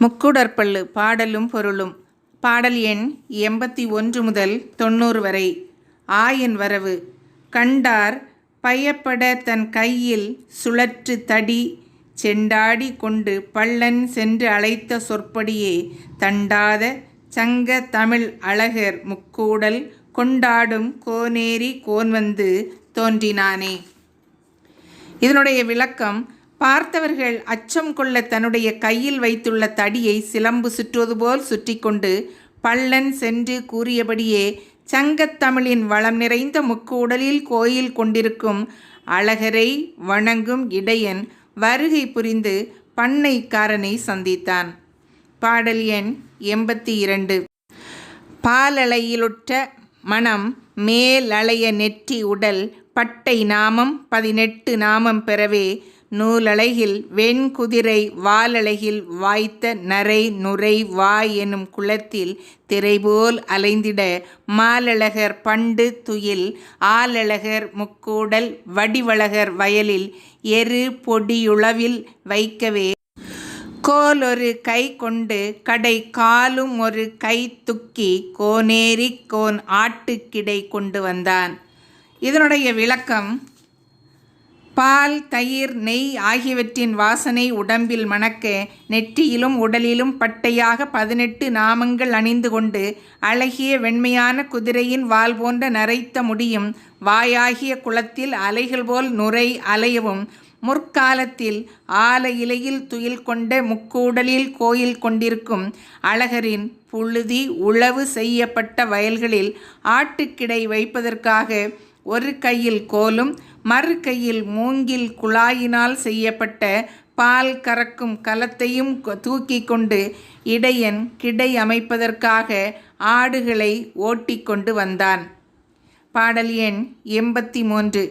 முக்குடற்பள்ளு பாடலும் பொருளும். பாடல் எண் எண்பத்தி ஒன்று முதல் தொண்ணூறு வரை. ஆயன் வரவு. கண்டார் பயப்பட தன் கையில் சுழற்று தடி செண்டாடி கொண்டு பள்ளன் சென்று அழைத்த சொற்படியே தண்டாத சங்க தமிழ் அழகர் முக்கூடல் கொண்டாடும் கோனேரி கோன் வந்து தோன்றினானே. இதனுடைய விளக்கம் பார்த்தவர்கள் அச்சம் கொள்ள தன்னுடைய கையில் வைத்துள்ள தடியை சிலம்பு சுற்றுவது போல் சுற்றி கொண்டு பள்ளன் சென்று கூறியபடியே சங்கத்தமிழின் வளம் நிறைந்த முக்கூடலில் கோயில் கொண்டிருக்கும் அழகரை வணங்கும் இடையன் வருகை புரிந்து பண்ணைக்காரனை சந்தித்தான். பாடல் எண் எண்பத்தி இரண்டு. பாலலையிலுற்ற மனம் மேலளைய நெற்றி உடல் பட்டை நாமம் பதினெட்டு நாமம் பெறவே நூலழகில் வெண்குதிரை வாலழகில் வாய்த்த நரை நுரை வாய் எனும் குளத்தில் திரைபோல் அலைந்திட மாலழகர் பண்டு துயில் ஆலழகர் முக்கூடல் வடிவழகர் வயலில் எரு பொடியுளவில் வைக்கவே. கோல் ஒரு கை கொண்டு கடை காலும் ஒரு கை துக்கி கோனேரி கோன் ஆட்டுக்கிடை கொண்டு வந்தான். இதனுடைய விளக்கம் பால் தயிர் நெய் ஆகியவற்றின் வாசனை உடம்பில் மணக்க நெற்றியிலும் உடலிலும் பட்டையாக பதினெட்டு நாமங்கள் அணிந்து கொண்டு அழகிய வெண்மையான குதிரையின் வால் போன்ற நரைத்த முடியும் வாயாகிய குளத்தில் அலைகள் போல் நுரை அலையவும் முற்காலத்தில் ஆல இலையில் துயில் கொண்ட முக்கூடலில் கோயில் கொண்டிருக்கும் அழகரின் புழுதி உழவு செய்யப்பட்ட வயல்களில் ஆட்டுக்கிடை வைப்பதற்காக ஒரு கையில் கோலும் மறு கையில் மூங்கில் குழாயினால் செய்யப்பட்ட பால் கறக்கும் கலத்தையும் தூக்கி கொண்டு இடையன் கிடை அமைப்பதற்காக ஆடுகளை ஓட்டிக்கொண்டு வந்தான். பாடல் எண் எண்பத்தி மூன்று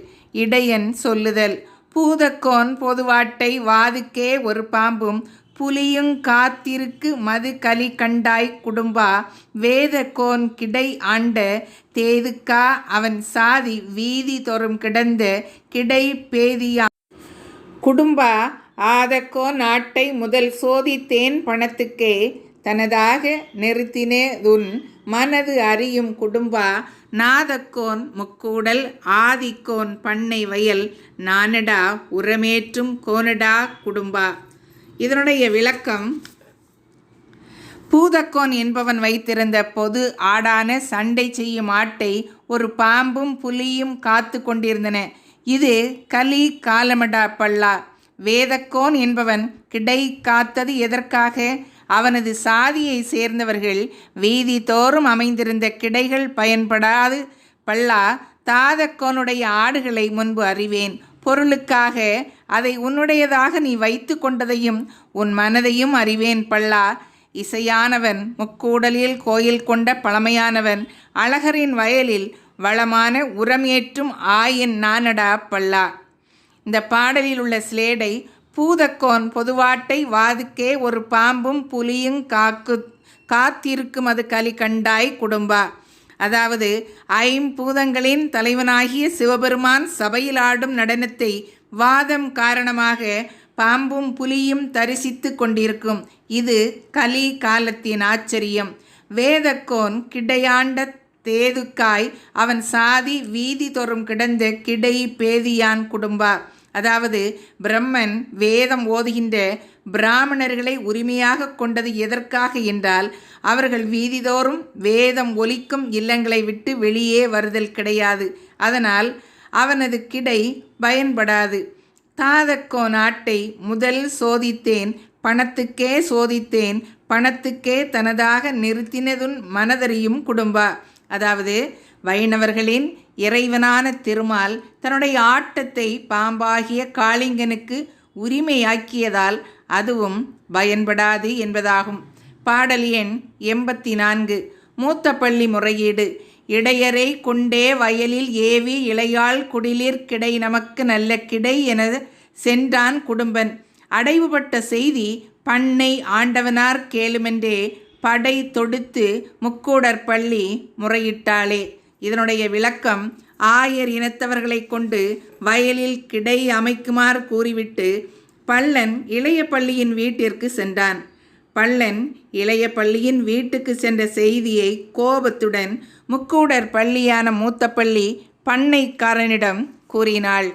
இடையன் சொல்லுதல். பூதக்கோன் பொதுவாட்டை வாதுக்கே ஒரு பாம்பும் புலியுங் காத்திருக்கு மது கலி கண்டாய் குடும்பா. வேத கோன் கிடை ஆண்ட தேதுக்கா. அவன் சாதி வீதி தோறும் கிடந்த கிடை பேதியா. குடும்பா ஆதக்கோ நாட்டை முதல் சோதித்தேன் பணத்துக்கே. தனதாக நிறுத்தினே உன் மனது அறியும் குடும்பா. நாதக்கோன் முக்கூடல் ஆதிக்கோன் பண்ணை வயல். நானடா உரமேற்றும் கோனடா குடும்பா. இதனுடைய விளக்கம் பூதக்கோன் என்பவன் வைத்திருந்த பொது ஆடான சண்டை செய்யும் ஆட்டை ஒரு பாம்பும் புலியும் காத்து கொண்டிருந்தன. இது கலி காலமடா பல்லா. வேதக்கோன் என்பவன் கிடை காத்தது எதற்காக? அவனது சாதியை சேர்ந்தவர்கள் வீதி தோறும் அமைந்திருந்த கிடைகள் பயன்படாது. பல்லா தாதக்கோனுடைய ஆடுகளை முன்பு அறிவேன். பொருளுக்காக அதை உன்னுடையதாக நீ வைத்து கொண்டதையும் உன் மனதையும் அறிவேன் பல்லா. இசையானவன் முக்கூடலில் கோயில் கொண்ட பழமையானவன் அழகரின் வயலில் வளமான உரம் ஏற்றும் ஆயின் நானடா பல்லா. இந்த பாடலில் உள்ள ஸ்லேடை பூதக்கோன் பொதுவாட்டை வாதுக்கே ஒரு பாம்பும் புலியும் காக்கு காத்திருக்கும் அது களி கண்டாய் குடும்பா. அதாவது ஐம்பூதங்களின் தலைவனாகிய சிவபெருமான் சபையில் ஆடும் நடனத்தை வாதம் காரணமாக பாம்பும் புலியும் தரிசித்து கொண்டிருக்கும். இது கலி காலத்தின் ஆச்சரியம். வேதக்கோன் கிடையாண்ட தேதுக்காய் அவன் சாதி வீதி தோறும் கிடந்த கிடை பேதியான் குடும்பா. அதாவது பிரம்மன் வேதம் ஓதுகின்ற பிராமணர்களை உரிமையாக கொண்டது எதற்காக என்றால் அவர்கள் வீதிதோறும் வேதம் ஒலிக்கும் இல்லங்களை விட்டு வெளியே வருதல் கிடையாது. அதனால் அவனது கிடை பயன்படாது. தாதக்கோ நாட்டை முதல் சோதித்தேன் பணத்துக்கே சோதித்தேன் பணத்துக்கே தனதாக நிறுத்தினதுன் மனதறியும் குடும்பா. அதாவது வைணவர்களின் இறைவனான திருமால் தன்னுடைய ஆட்டத்தை பாம்பாகிய காளிங்கனுக்கு உரிமையாக்கியதால் அதுவும் பயன்படாது என்பதாகும். பாடல் எண் எண்பத்தி நான்கு மூத்த பள்ளி முறையீடு. இடையரை கொண்டே வயலில் ஏவி இளையாள் குடிலிற் கிடை நமக்கு நல்ல கிடை என சென்றான் குடும்பன். அடைவுபட்ட செய்தி பண்ணை ஆண்டவனார் கேளுமென்றே படை தொடுத்து முக்கூடற் பள்ளி முறையிட்டாளே. இதனுடைய விளக்கம் ஆயர் இனத்தவர்களை கொண்டு வயலில் கிடை அமைக்குமாறு கூறிவிட்டு பள்ளன் இளைய பள்ளியின் வீட்டிற்கு சென்றான். பள்ளன் இளைய பள்ளியின் வீட்டுக்கு சென்ற செய்தியை கோபத்துடன் முக்கூடர் பள்ளியான மூத்த பள்ளி பண்ணைக்காரனிடம் கூறினாள்.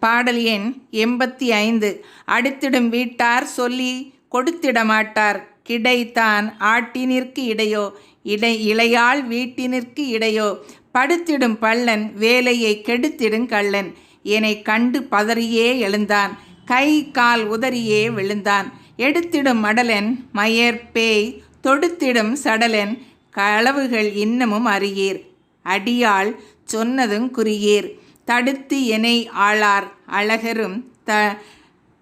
பாடல் எண் எண்பத்தி ஐந்து. அடுத்திடும் வீட்டார் சொல்லி கொடுத்திடமாட்டார். கிடைத்தான் ஆட்டினிற்கு இடையோ இடை இளையாள் வீட்டினிற்கு இடையோ? படுத்திடும் பள்ளன் வேலையை கெடுத்திடும் கள்ளன். என்னை கண்டு பதறியே எழுந்தான். கை கால் உதறியே விழுந்தான். எடுத்திடும் மடலன் மயர் பேய் தொடுத்திடும் சடலன் களவுகள் இன்னமும் அறியீர் அடியாள் சொன்னதும் குறியீர். தடுத்து எனை ஆளார் அழகரும் த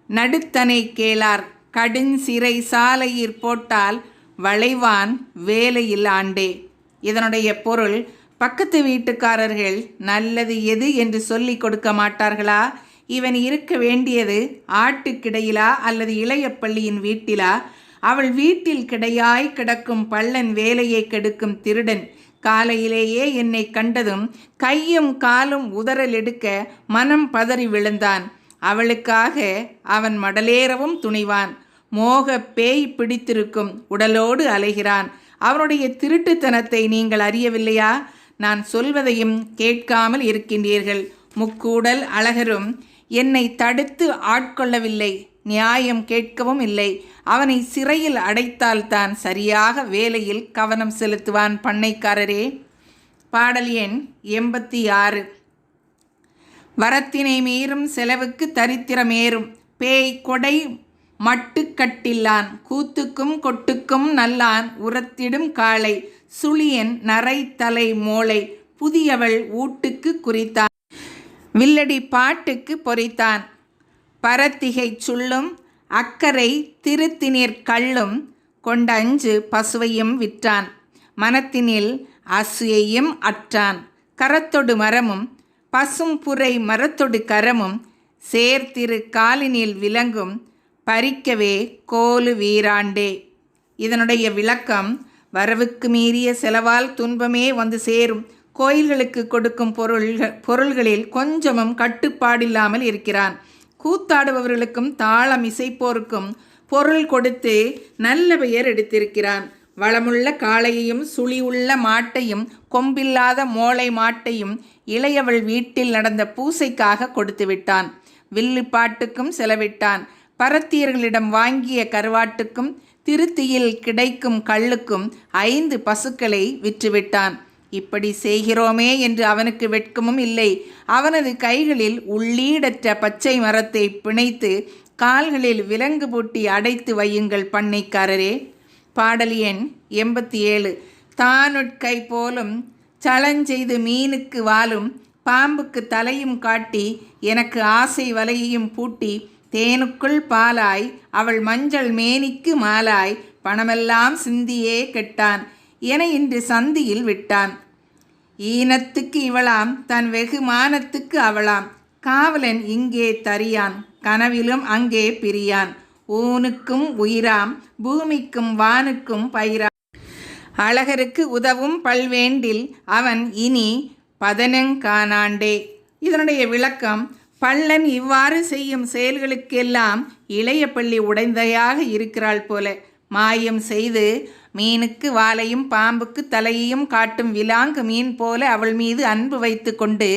நடுத்தனை கேளார். கடுஞ்சிறை சாலையிற் போட்டால் வளைவான் வேலையில் ஆண்டே. இதனுடைய பொருள் பக்கத்து வீட்டுக்காரர்கள் நல்லது எது என்று சொல்லி கொடுக்க மாட்டார்களா? இவன் இருக்க வேண்டியது ஆட்டுக்கிடையிலா அல்லது இளைய பள்ளியின் வீட்டிலா? அவள் வீட்டில் கிடையாய் கிடக்கும் பள்ளன் வேலையை கெடுக்கும் திருடன். காலையிலேயே என்னை கண்டதும் கையும் காலும் உதறல் எடுக்க மனம் பதறி விழுந்தான். அவளுக்காக அவன் மடலேறவும் துணிவான். மோக பேய் பிடித்திருக்கும் உடலோடு அலைகிறான். அவனுடைய திருட்டுத்தனத்தை நீங்கள் அறியவில்லையா? நான் சொல்வதையும் கேட்காமல் இருக்கின்றீர்கள். முக்கூடல் அழகரும் என்னை தடுத்து ஆட்கொள்ளவில்லை. நியாயம் கேட்கவும் இல்லை. அவனை சிறையில் அடைத்தால்தான் சரியாக வேலையில் கவனம் செலுத்துவான் பண்ணைக்காரரே. பாடல் எண் எண்பத்தி ஆறு வரத்தினை மீறும் செலவுக்கு தரித்திரமேறும் பேய் கொடை மட்டுக்கட்டில்லான் கூத்துக்கும் கொட்டுக்கும் நல்லான் உரத்திடும் காளை சுழியன் நரை தலை மோளை புதியவள் ஊட்டுக்கு குறித்தான் வில்லடி பாட்டுக்கு பொறித்தான். பரத்திகை சுள்ளும் அக்கறை திருத்தினிற் கள்ளும் கொண்ட அஞ்சு பசுவையும் விற்றான். மனத்தினில் அசுயையும் அற்றான். கரத்தொடு மரமும் பசும் புரை மரத்தொடு கரமும் சேர்த்திரு காலினில் விளங்கும் பறிக்கவே கோலு வீராண்டே. இதனுடைய விளக்கம் வரவுக்கு மீறிய செலவால் துன்பமே வந்து சேரும். கோயில்களுக்கு கொடுக்கும் பொருள்கள் பொருள்களில் கொஞ்சமும் கட்டுப்பாடில்லாமல் இருக்கிறான். கூத்தாடுபவர்களுக்கும் தாளம் இசைப்போருக்கும் பொருள் கொடுத்து நல்ல பெயர் எடுத்திருக்கிறான். வளமுள்ள காளையையும் சுழி உள்ள மாட்டையும் கொம்பில்லாத மோளை மாட்டையும் இளையவள் வீட்டில் நடந்த பூசைக்காக கொடுத்து விட்டான் வில்லு பாட்டுக்கும் செலவிட்டான். பரத்தியர்களிடம் வாங்கிய கருவாட்டுக்கும் திருத்தியில் கிடைக்கும் கள்ளுக்கும் ஐந்து பசுக்களை விற்றுவிட்டான். இப்படி செய்கிறோமே என்று அவனுக்கு வெட்கமும் இல்லை. அவனது கைகளில் உள்ளீடற்ற பச்சை மரத்தை பிணைத்து கால்களில் விலங்கு பூட்டி அடைத்து வையுங்கள் பண்ணைக்காரரே. பாடல் எண் எண்பத்தி ஏழு தானுட்கை போலும் சலஞ்செய்து மீனுக்கு வாலும் பாம்புக்கு தலையும் காட்டி எனக்கு ஆசை வலையையும் பூட்டி தேனுக்குள் பாலாய் அவள் மஞ்சள் மேனிக்கு மாலாய் பணமெல்லாம் சிந்தியே கெட்டான். என இன்று சந்தியில் விட்டான். ஈனத்துக்கு இவளாம் தன் வெகுமானத்துக்கு அவளாம். காவலன் இங்கே தரியான் கனவிலும் அங்கே பிரியான். ஊனுக்கும் உயிராம் பூமிக்கும் வானுக்கும் பயிராம் அழகருக்கு உதவும் பல்வேண்டில் அவன் இனி பதனங்கானாண்டே. இதனுடைய விளக்கம் பள்ளன் இவ்வாறு செய்யும் செயல்களுக்கெல்லாம் இளைய பள்ளி உடைந்தையாக இருக்கிறாள் போல. மாயம் செய்து மீனுக்கு வாலையும் பாம்புக்கு தலையையும் காட்டும் விலாங்கு மீன் போல அவள் மீது அன்பு வைத்து கொண்டு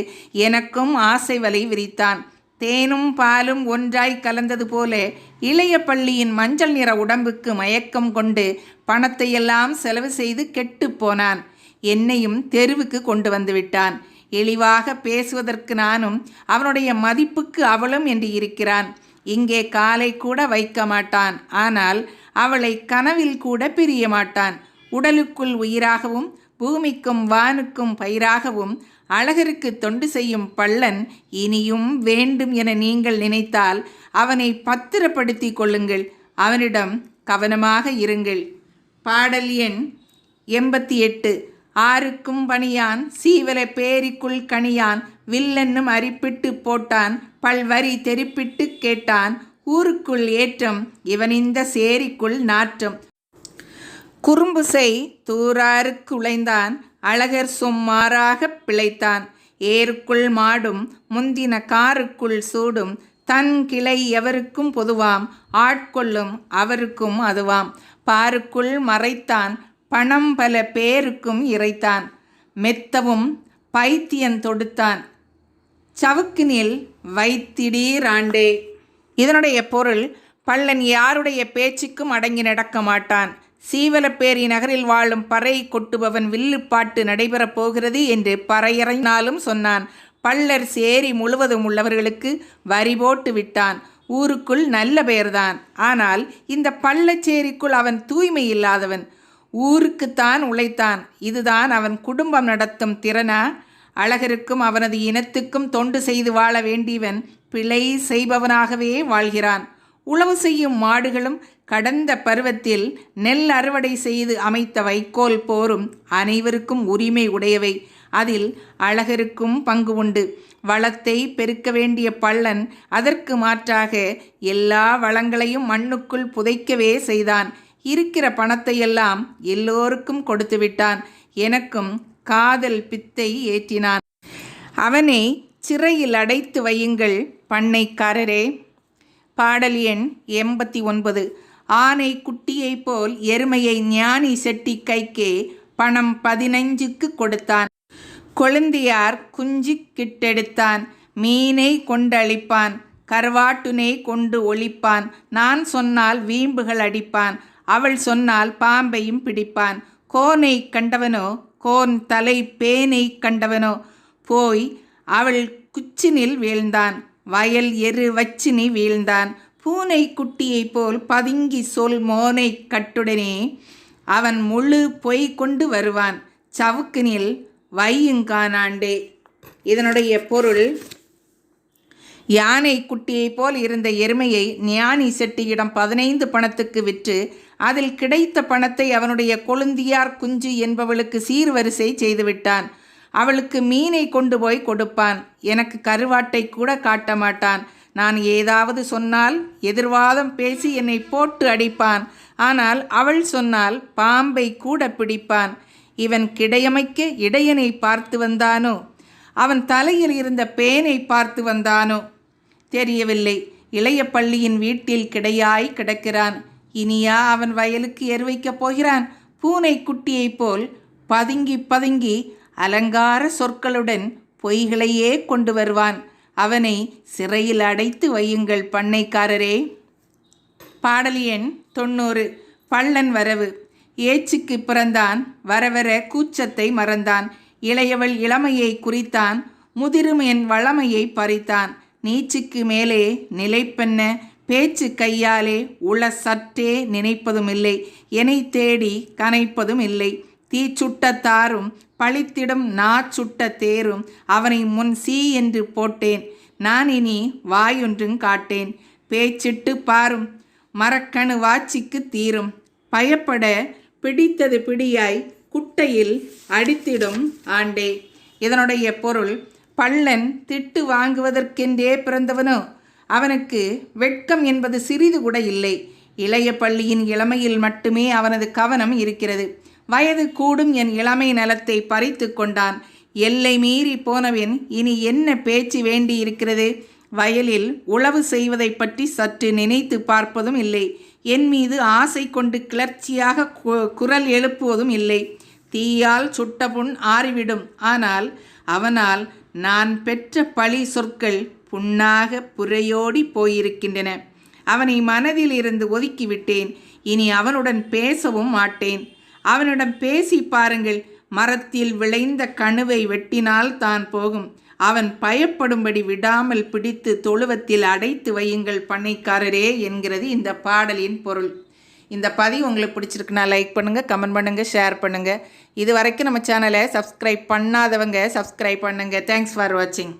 எனக்கும் ஆசை வலை விரித்தான். தேனும் பாலும் ஒன்றாய் கலந்தது போல இளைய பள்ளியின் மஞ்சள் நிற உடம்புக்கு மயக்கம் கொண்டு பணத்தையெல்லாம் செலவு செய்து கெட்டு போனான். என்னையும் தெருவுக்கு கொண்டு வந்துவிட்டான் விட்டான் இழிவாக பேசுவதற்கு நானும் அவனுடைய மதிப்புக்கு அவளும் என்று இருக்கிறான். இங்கே காலை கூட வைக்க மாட்டான். ஆனால் அவளை கனவில் கூட பிரிய மாட்டான். உடலுக்குள் உயிராகவும் பூமிக்கும் வானுக்கும் பயிராகவும் அழகருக்கு தொண்டு செய்யும் பள்ளன் இனியும் வேண்டும் என நீங்கள் நினைத்தால் அவனை பத்திரப்படுத்தி கொள்ளுங்கள். அவனிடம் கவனமாக இருங்கள். பாடல் எண் எண்பத்தி எட்டு. ஆருக்கும் பணியான் சீவல பேரிக்குள் கணியான் வில்லென்னும் அரிப்பிட்டு போட்டான் பல்வரி தெரிப்பிட்டு கேட்டான் ஊருக்குள் ஏற்றம் இவன் இந்த சேரிக்குள் நாற்றம். குறும்புசை தூராருக்கு உழைந்தான் அழகர் சும்மாறாகப் பிழைத்தான். ஏருக்குள் மாடும் முந்தின காருக்குள் சூடும் தன் கிளை எவருக்கும் பொதுவாம் ஆட்கொள்ளும் அவருக்கும் அதுவாம். பாருக்குள் மறைத்தான் பணம் பல பேருக்கும் இறைத்தான். மெத்தவும் பைத்தியன் தொடுத்தான். சவுக்கினில் வைத்திடீராண்டே இதனுடைய பொருள் பள்ளன் யாருடைய பேச்சுக்கும் அடங்கி நடக்க மாட்டான். சீவலப்பேரி நகரில் வாழும் பறை கொட்டுபவன் வில்லுப்பாட்டு நடைபெறப் போகிறது என்று பறையறைனாலும் சொன்னான். பள்ளர் சேரி முழுவதும் உள்ளவர்களுக்கு வரி போட்டு விட்டான். ஊருக்குள் நல்ல பெயர்தான். ஆனால் இந்த பள்ளச்சேரிக்குள் அவன் தூய்மை இல்லாதவன். ஊருக்குத்தான் உழைத்தான். இதுதான் அவன் குடும்பம் நடத்தும் திறனா? அழகருக்கும் அவனது இனத்துக்கும் தொண்டு செய்து வாழ வேண்டியவன் பிழை செய்பவனாகவே வாழ்கிறான். உழவு செய்யும் மாடுகளும் கடந்த பருவத்தில் நெல் அறுவடை செய்து அமைத்த வைக்கோல் போரும் அனைவருக்கும் உரிமை உடையவை. அதில் அழகருக்கும் பங்கு உண்டு. வளத்தை பெருக்க வேண்டிய பள்ளன் அதற்கு மாற்றாக எல்லா வளங்களையும் மண்ணுக்குள் புதைக்கவே செய்தான். இருக்கிற பணத்தையெல்லாம் எல்லோருக்கும் கொடுத்து விட்டான். எனக்கும் காதல் பித்தை ஏற்றினான். அவனை சிறையில் அடைத்து வையுங்கள் பண்ணைக்காரரே. பாடல் எண் எண்பத்தி ஒன்பது. ஆனை குட்டியைப் போல் எருமையை ஞானி செட்டி கைக்கே பணம் பதினைஞ்சுக்கு கொடுத்தான். கொழுந்தியார் குஞ்சு கிட்டெடுத்தான். மீனை கொண்டளிப்பான். கருவாட்டுனை கொண்டு ஒழிப்பான். நான் சொன்னால் வீம்புகள் அடிப்பான். அவள் சொன்னால் பாம்பையும் பிடிப்பான். கோனை கண்டவனோ? கோன் தலை பேனை கண்டவனோ? போய் அவள் குச்சினில் வீழ்ந்தான். வயல் எரு வச்சினி வீழ்ந்தான். பூனை குட்டியைப் போல் பதுங்கி சொல் மோனை கட்டுடனே அவன் முழு பொய் கொண்டு வருவான். சவுக்கினில் வையுங்கானாண்டே. இதனுடைய பொருள் யானை குட்டியைப் போல் இருந்த எருமையை ஞானி செட்டியிடம் பதினைந்து பணத்துக்கு விற்று அதில் கிடைத்த பணத்தை அவனுடைய கொழுந்தியார் குஞ்சு என்பவளுக்கு சீர்வரிசை செய்துவிட்டான். அவளுக்கு மீனை கொண்டு போய் கொடுப்பான். எனக்கு கருவாட்டை கூட காட்ட மாட்டான். நான் ஏதாவது சொன்னால் எதிர்வாதம் பேசி என்னை போட்டு அடிப்பான். ஆனால் அவள் சொன்னால் பாம்பை கூட பிடிப்பான். இவன் கிடையமைக்க இடையனை பார்த்து வந்தானோ? அவன் தலையில் இருந்த பேனை பார்த்து வந்தானோ? தெரியவில்லை. இளைய பள்ளியின் வீட்டில் கிடையாய் கிடக்கிறான். இனியா அவன் வயலுக்கு எரு வைக்கப் போகிறான். பூனை குட்டியைப் போல் பதுங்கி பதுங்கி அலங்கார சொற்களுடன் பொய்களையே கொண்டு வருவான். அவனை சிறையில் அடைத்து வையுங்கள் பண்ணைக்காரரே. பாடல் எண் தொண்ணூறு. பள்ளன் வரவு. ஏச்சுக்கு பிறந்தான் வரவர கூச்சத்தை மறந்தான். இளையவள் இளமையை குறித்தான் முதிரும் என் வளமையை பறித்தான். நீச்சுக்கு மேலே நிலைப்பென்ன பேச்சு கையாலே உள சற்றே நினைப்பதும் இல்லை என்னை தேடி கனைப்பதும் இல்லை தீ தீச்சுட்டத்தாரும் பழித்திடும் நா சுட்ட தேரும் அவனை முன் சீ என்று போட்டேன். நான் இனி வாயொன்றும் காட்டேன். பேச்சிட்டு பாரும் மரக்கணு வாச்சிக்கு தீரும். பயப்பட பிடித்தது பிடியாய் குட்டையில் அடித்திடும் ஆண்டே. இதனுடைய பொருள் பள்ளன் திட்டு வாங்குவதற்கென்றே பிறந்தவனோ? அவனுக்கு வெட்கம் என்பது சிறிது கூட இல்லை. இளைய பள்ளியின் இளமையில் மட்டுமே அவனது கவனம் இருக்கிறது. வயது கூடும் என் இளமை நலத்தை பறித்து கொண்டான். எல்லை மீறி போனவன் இனி என்ன பேச்சு வேண்டி இருக்கிறது? வயலில் உழவு செய்வதை பற்றி சற்று நினைத்து பார்ப்பதும் இல்லை. என் மீது ஆசை கொண்டு கிளர்ச்சியாக குரல் எழுப்புவதும் இல்லை. தீயால் சுட்ட புண் ஆறிவிடும். ஆனால் அவனால் நான் பெற்ற பழி சொற்கள் புண்ணாக புரையோடி போயிருக்கின்றன. அவனை மனதில் இருந்து ஒதுக்கிவிட்டேன். இனி அவனுடன் பேசவும் மாட்டேன். அவனிடம் பேசி பாருங்கள். மரத்தில் விளைந்த கணுவை வெட்டினால் தான் போகும். அவன் பயப்படும்படி விடாமல் பிடித்து தொழுவத்தில் அடைத்து வையுங்கள் பண்ணைக்காரரே என்கிறது இந்த பாடலின் பொருள். இந்த பதிவு உங்களுக்கு பிடிச்சிருக்குன்னா லைக் பண்ணுங்கள் கமெண்ட் பண்ணுங்கள் ஷேர் பண்ணுங்கள் இது வரைக்கும் நம்ம சேனலை சப்ஸ்கிரைப் பண்ணாதவங்க சப்ஸ்கிரைப் பண்ணுங்கள் தேங்க்ஸ் ஃபார் வாட்சிங்